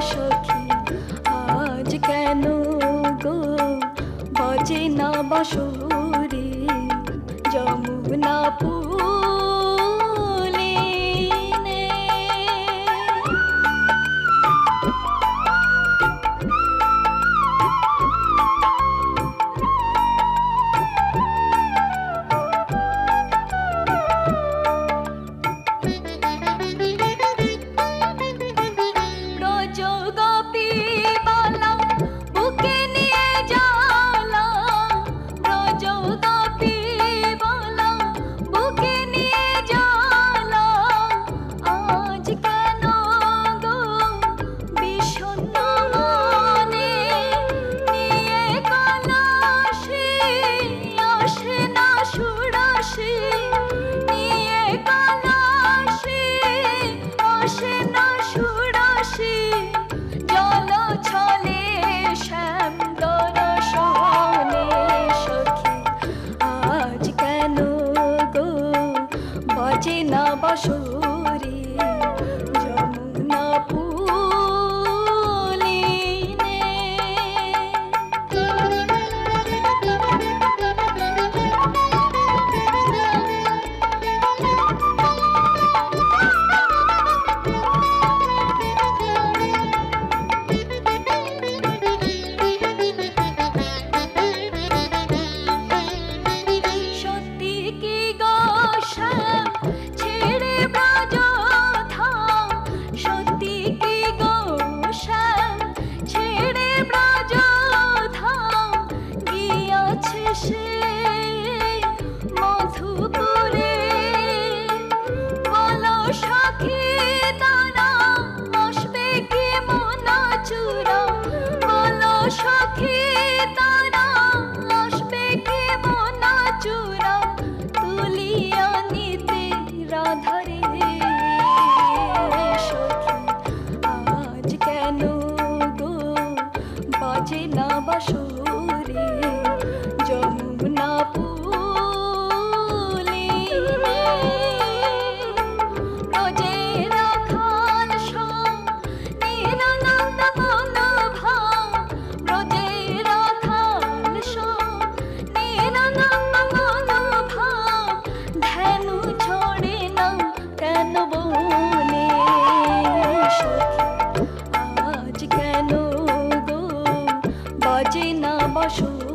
সখী আজ কেন গো? বাজে না বাসরি যমুনা পুর বাসরে। অচেনা বসত